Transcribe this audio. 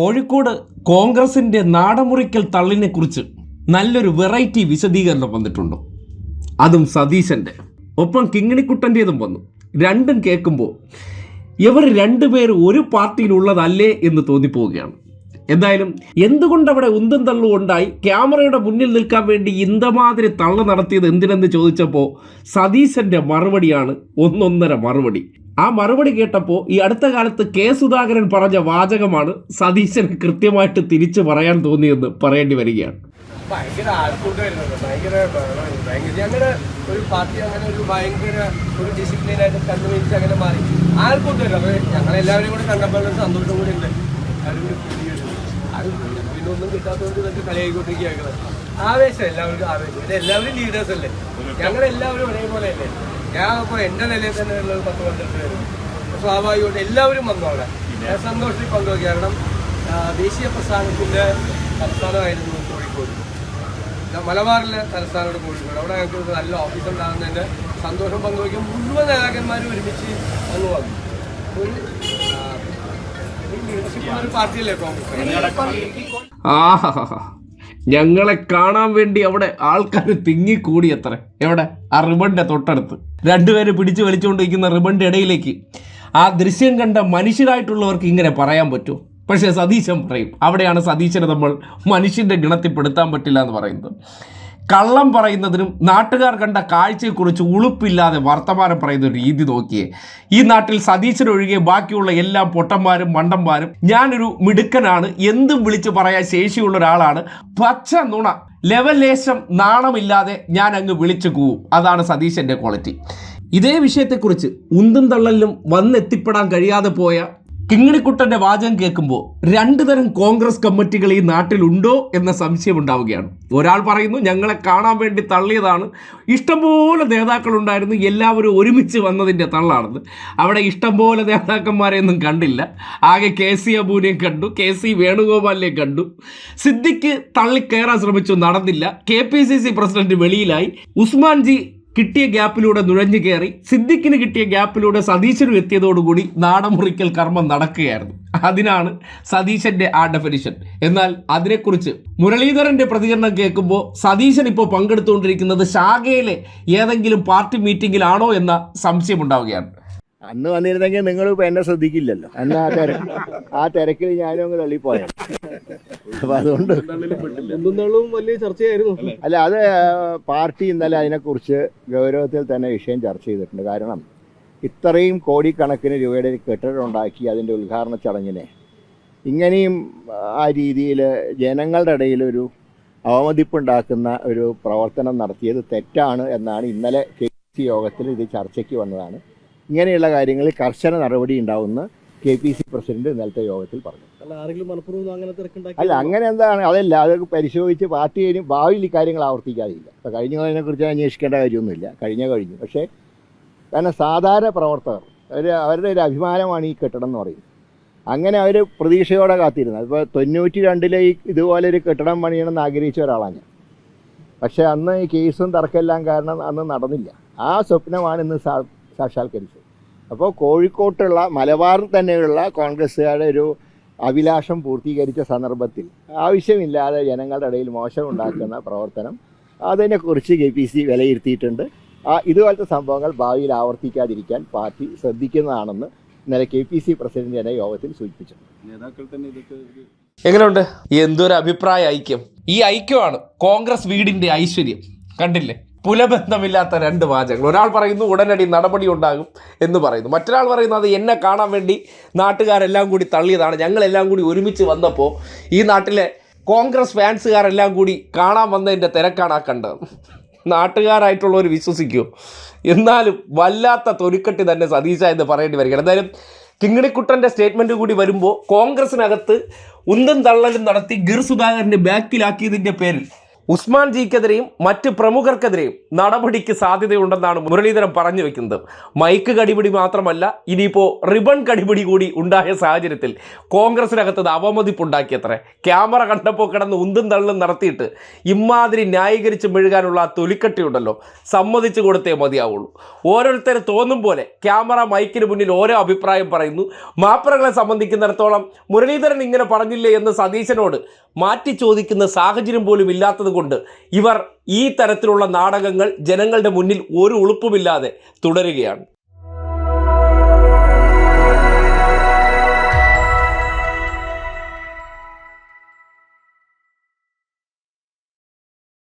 കോഴിക്കോട് കോൺഗ്രസിന്റെ നാടമുറിക്കൽ തള്ളിനെ കുറിച്ച് നല്ലൊരു വെറൈറ്റി വിശദീകരണം വന്നിട്ടുണ്ട്. അതും സതീശന്റെ. ഒപ്പം കിങ്ങിണിക്കുട്ടന്റെതും വന്നു. രണ്ടും കേൾക്കുമ്പോൾ ഇവർ രണ്ടുപേരും ഒരു പാർട്ടിയിലുള്ളതല്ലേ എന്ന് തോന്നിപ്പോവുകയാണ്. എന്തായാലും എന്തുകൊണ്ട് അവിടെ ഉന്തും തള്ളും ഉണ്ടായി? ക്യാമറയുടെ മുന്നിൽ നിൽക്കാൻ വേണ്ടി ഇന്തമാതിരി തള്ളു നടത്തിയത് എന്തിനെന്ന് ചോദിച്ചപ്പോൾ സതീശന്റെ മറുപടിയാണ് ഒന്നൊന്നര മറുപടി. ആ മറുപടി കേട്ടപ്പോൾ ഈ അടുത്ത കാലത്ത് കെ സുധാകരൻ പറഞ്ഞ വാചകമാണ് സതീശന് കൃത്യമായിട്ട് തിരിച്ചു പറയാൻ തോന്നിയെന്ന് പറയേണ്ടി വരികയാണ്. ഭയങ്കര ആൾക്കൂട്ടമായിരുന്നു ഭയങ്കര ബഹളമായിരുന്നു. ഭയങ്കര ഞങ്ങളുടെ ഒരു പാർട്ടി അങ്ങനെ ഒരു ഭയങ്കര ഒരു ഡിസിപ്ലിൻ ആയിട്ട് കണ്ടുപിടിച്ച് അങ്ങനെ മാറി. ആൾക്കൂട്ടമായിരുന്നു. അപ്പൊ ഞങ്ങളെല്ലാവരും കൂടെ കണ്ടപ്പോൾ സന്തോഷം കൂടി ഉണ്ട്. എല്ലാവരും കൂടി കൂടിയിരുന്നു. അത് പിന്നെ ഒന്നും കിട്ടാത്തതുകൊണ്ട് ഇതൊക്കെ കളിയായിക്കൊണ്ടിരിക്കുകയാണ്. ആവേശം എല്ലാവർക്കും ആവേശം. എല്ലാവരും ലീഡേഴ്സ് അല്ലേ? ഞങ്ങളെല്ലാവരും ഒരേപോലെ അല്ലേ ഞാൻ ഇപ്പോൾ എന്റെ നിലയിൽ തന്നെ ഉള്ളത് പത്ത് പന്ത്രണ്ട് പേര്. സ്വാഭാവികമായിട്ട് എല്ലാവരും വന്നു അവിടെ. ഞാൻ സന്തോഷത്തിൽ പങ്കുവയ്ക്കുക കാരണം ആ, ദേശീയ പ്രസ്ഥാനത്തിന്റെ തലസ്ഥാനമായിരുന്നു കോഴിക്കോട്. മലബാറിലെ തലസ്ഥാനമാണ് കോഴിക്കോട്. അവിടെ ഞങ്ങൾക്ക് നല്ല ഓഫീസ് ഉണ്ടാകുന്നതിന്റെ സന്തോഷം പങ്കുവയ്ക്കും മുഴുവൻ നേതാക്കന്മാരും ഒരുമിച്ച് അങ്ങ് വന്നു. ഒരു ആ, പാർട്ടിയല്ലേ കോൺഗ്രസ്? ആഹാ ഞങ്ങളെ കാണാൻ വേണ്ടി അവിടെ ആൾക്കാർ തിങ്ങിക്കൂടി എത്ര എവിടെ? ആ റിബണിന്റെ തൊട്ടടുത്ത്. രണ്ടുപേരെ പിടിച്ചു വലിച്ചുകൊണ്ടിരിക്കുന്ന റിബണിന്റെ ഇടയിലേക്ക്. ആ ദൃശ്യം കണ്ട മനുഷ്യരായിട്ടുള്ളവർക്ക് ഇങ്ങനെ പറയാൻ പറ്റുമോ? പക്ഷേ സതീശൻ പറയും. അവിടെയാണ് സതീശനെ നമ്മൾ മനുഷ്യന്റെ ഗണത്തിൽപ്പെടുത്താൻ പറ്റില്ല എന്ന് പറയുന്നത്. കള്ളം പറയുന്നതിനും നാട്ടുകാർ കണ്ട കാഴ്ചയെക്കുറിച്ച് ഉളുപ്പില്ലാതെ വർത്തമാനം പറയുന്ന ഒരു രീതി നോക്കിയേ. ഈ നാട്ടിൽ സതീശനൊഴികെ ബാക്കിയുള്ള എല്ലാ പൊട്ടന്മാരും മണ്ടന്മാരും ഞാനൊരു മിടുക്കനാണ് എന്തും വിളിച്ച് പറയാൻ ശേഷിയുള്ള ഒരാളാണ്. പച്ച നുണ ലെവലേശം നാണമില്ലാതെ ഞാൻ അങ്ങ് വിളിച്ചു കൂവും. അതാണ് സതീശന്റെ ക്വാളിറ്റി. ഇതേ വിഷയത്തെക്കുറിച്ച് ഉന്തും തള്ളലിലും വന്നെത്തിപ്പെടാൻ കഴിയാതെ പോയ കിങ്ങിണിക്കുട്ടന്റെ വാചകം കേൾക്കുമ്പോൾ രണ്ടു തരം കോൺഗ്രസ് കമ്മിറ്റികൾ ഈ നാട്ടിലുണ്ടോ എന്ന സംശയം ഉണ്ടാവുകയാണ്. ഒരാൾ പറയുന്നു ഞങ്ങളെ കാണാൻ വേണ്ടി തള്ളിയതാണ്. ഇഷ്ടംപോലെ നേതാക്കളുണ്ടായിരുന്നു എല്ലാവരും ഒരുമിച്ച് വന്നതിന്റെ തള്ളാണെന്ന്. അവിടെ ഇഷ്ടംപോലെ നേതാക്കന്മാരെയൊന്നും കണ്ടില്ല. ആകെ കെ സി അബൂനെയും കണ്ടു കെ സി വേണുഗോപാലിനെയും കണ്ടു. സിദ്ദിഖ് തള്ളി തള്ളിക്കയറാൻ ശ്രമിച്ചു നടന്നില്ല. K P C C president വെളിയിലായി. ഉസ്മാൻജി കിട്ടിയ ഗ്യാപ്പിലൂടെ നുഴഞ്ഞു കയറി സിദ്ദിഖിന് കിട്ടിയ ഗ്യാപ്പിലൂടെ സതീശനും എത്തിയതോടുകൂടി നാടമുറിക്കൽ കർമ്മം നടക്കുകയായിരുന്നു. അതിനാണ് സതീശന്റെ ആ ഡെഫിനിഷൻ എന്നാൽ അതിനെക്കുറിച്ച് മുരളീധരന്റെ പ്രതികരണം കേൾക്കുമ്പോൾ സതീശൻ ഇപ്പോൾ പങ്കെടുത്തുകൊണ്ടിരിക്കുന്നത് ശാഖയിലെ ഏതെങ്കിലും പാർട്ടി മീറ്റിംഗിലാണോ എന്ന സംശയം ഉണ്ടാവുകയാണ് അന്ന് വന്നിരുന്നെങ്കിൽ നിങ്ങൾ എന്നെ ശ്രദ്ധിക്കില്ലല്ലോ. അന്ന് ആ തിര ആ തിരക്കിൽ ഞാനും അങ്ങ് തള്ളിപ്പോയ. അപ്പൊ അതുകൊണ്ട് വലിയ ചർച്ചയായിരുന്നു. അല്ല? അത് പാർട്ടി ഇന്നലെ അതിനെക്കുറിച്ച് ഗൗരവത്തിൽ തന്നെ വിഷയം ചർച്ച ചെയ്തിട്ടുണ്ട്. കാരണം ഇത്രയും കോടിക്കണക്കിന് രൂപയുടെ ഒരു കെട്ടിടം ഉണ്ടാക്കി അതിന്റെ ഉദ്ഘാടന ചടങ്ങിനെ ഇങ്ങനെയും ആ രീതിയിൽ ജനങ്ങളുടെ ഇടയിൽ ഒരു അവമതിപ്പുണ്ടാക്കുന്ന ഒരു പ്രവർത്തനം നടത്തിയത് തെറ്റാണ് എന്നാണ് ഇന്നലെ കെ സി യോഗത്തിൽ ഇത് ചർച്ചയ്ക്ക് വന്നതാണ്. ഇങ്ങനെയുള്ള കാര്യങ്ങളിൽ കർശന നടപടി ഉണ്ടാവുമെന്ന് കെ പി സി പ്രസിഡന്റ് ഇന്നലത്തെ യോഗത്തിൽ പറഞ്ഞു. അല്ല അങ്ങനെ എന്താണ്? അതല്ല അതൊക്കെ പരിശോധിച്ച് പാർട്ടി കഴിഞ്ഞ് ഭാവിയിൽ കാര്യങ്ങൾ ആവർത്തിക്കാതില്ല കഴിഞ്ഞ കഴിഞ്ഞതിനെ കുറിച്ച് അന്വേഷിക്കേണ്ട കാര്യമൊന്നുമില്ല. കഴിഞ്ഞ കഴിഞ്ഞു. പക്ഷേ കാരണം സാധാരണ പ്രവർത്തകർ അവർ അവരുടെ ഒരു അഭിമാനമാണ് ഈ കെട്ടിടം എന്ന് പറയുന്നത്. അങ്ങനെ അവർ പ്രതീക്ഷയോടെ കാത്തിരുന്നത്. ഇപ്പോൾ തൊണ്ണൂറ്റി രണ്ടിലെ ഈ ഇതുപോലെ ഒരു കെട്ടിടം പണിയണമെന്ന് ആഗ്രഹിച്ച ഒരാളാണ് ഞാൻ. പക്ഷേ അന്ന് ഈ കേസും തർക്കമെല്ലാം കാരണം അന്ന് നടന്നില്ല. ആ സ്വപ്നമാണ് ഇന്ന് സാക്ഷാത്കരിച്ചത്. അപ്പോൾ കോഴിക്കോട്ടുള്ള മലബാറിൽ തന്നെയുള്ള കോൺഗ്രസ്സുകാരുടെ ഒരു അഭിലാഷം പൂർത്തീകരിച്ച സന്ദർഭത്തിൽ ആവശ്യമില്ലാതെ ജനങ്ങളുടെ ഇടയിൽ മോശമുണ്ടാക്കുന്ന പ്രവർത്തനം അതിനെക്കുറിച്ച് കെ പി സി വിലയിരുത്തിയിട്ടുണ്ട്. ആ ഇതുപോലത്തെ സംഭവങ്ങൾ ഭാവിയിൽ ആവർത്തിക്കാതിരിക്കാൻ പാർട്ടി ശ്രദ്ധിക്കുന്നതാണെന്ന് ഇന്നലെ കെ പി സി പ്രസിഡന്റ് തന്നെ യോഗത്തിൽ സൂചിപ്പിച്ചു എങ്ങനെയുണ്ട്? എന്തൊരു അഭിപ്രായ ഐക്യം? ഈ ഐക്യമാണ് കോൺഗ്രസ് വീടിന്റെ ഐശ്വര്യം. കണ്ടില്ലേ? പുലബന്ധമില്ലാത്ത രണ്ട് വാചകങ്ങൾ. ഒരാൾ പറയുന്നു ഉടനടി നടപടി ഉണ്ടാകും എന്ന് പറയുന്നു. മറ്റൊരാൾ പറയുന്നു അത് എന്നെ കാണാൻ വേണ്ടി നാട്ടുകാരെല്ലാം കൂടി തള്ളിയതാണ്. ഞങ്ങളെല്ലാം കൂടി ഒരുമിച്ച് വന്നപ്പോൾ ഈ നാട്ടിലെ കോൺഗ്രസ് ഫാൻസുകാരെല്ലാം കൂടി കാണാൻ വന്നതിന്റെ തിരക്കാണ് ആ കണ്ടത്. നാട്ടുകാരായിട്ടുള്ളവർ വിശ്വസിക്കൂ. എന്നാലും വല്ലാത്ത തൊരുക്കെട്ടി തന്നെ സതീശ എന്ന് പറയേണ്ടി വരികയാണ്. എന്തായാലും കിങ്ങിണിക്കുട്ടന്റെ സ്റ്റേറ്റ്മെന്റ് കൂടി വരുമ്പോൾ കോൺഗ്രസിനകത്ത് ഉന്തം തള്ളലും നടത്തി ഗിർ സുധാകരന്റെ ബാക്കിലാക്കിയതിന്റെ പേരിൽ ഉസ്മാൻ ജിക്കെതിരെയും മറ്റ് പ്രമുഖർക്കെതിരെയും നടപടിക്ക് സാധ്യതയുണ്ടെന്നാണ് മുരളീധരൻ പറഞ്ഞു വെക്കുന്നത്. മൈക്ക് കടിപിടി മാത്രമല്ല ഇനിയിപ്പോൾ റിബൺ കടിപിടി കൂടി ഉണ്ടായ സാഹചര്യത്തിൽ കോൺഗ്രസിനകത്ത് ഇത് അവമതിപ്പുണ്ടാക്കിയത്രേ. ക്യാമറ കണ്ടപ്പോൾ കിടന്ന് ഉന്തും തള്ളും നടത്തിയിട്ട് ഇമാതിരി ന്യായീകരിച്ച് മെഴുകാനുള്ള ആ തൊലിക്കട്ടിയുണ്ടല്ലോ സമ്മതിച്ചു കൊടുത്തേ മതിയാവുള്ളൂ. ഓരോരുത്തർ തോന്നും പോലെ ക്യാമറ മൈക്കിന് മുന്നിൽ ഓരോ അഭിപ്രായം പറയുന്നു. മാപ്പറകളെ സംബന്ധിക്കുന്നിടത്തോളം മുരളീധരൻ ഇങ്ങനെ പറഞ്ഞില്ലേ എന്ന് സതീശനോട് മാറ്റി ചോദിക്കുന്ന സാഹചര്യം പോലും ഇല്ലാത്തത് കൊണ്ട് ഇവർ ഈ തരത്തിലുള്ള നാടകങ്ങൾ ജനങ്ങളുടെ മുന്നിൽ ഒരു ഉളുപ്പുമില്ലാതെ തുടരുകയാണ്.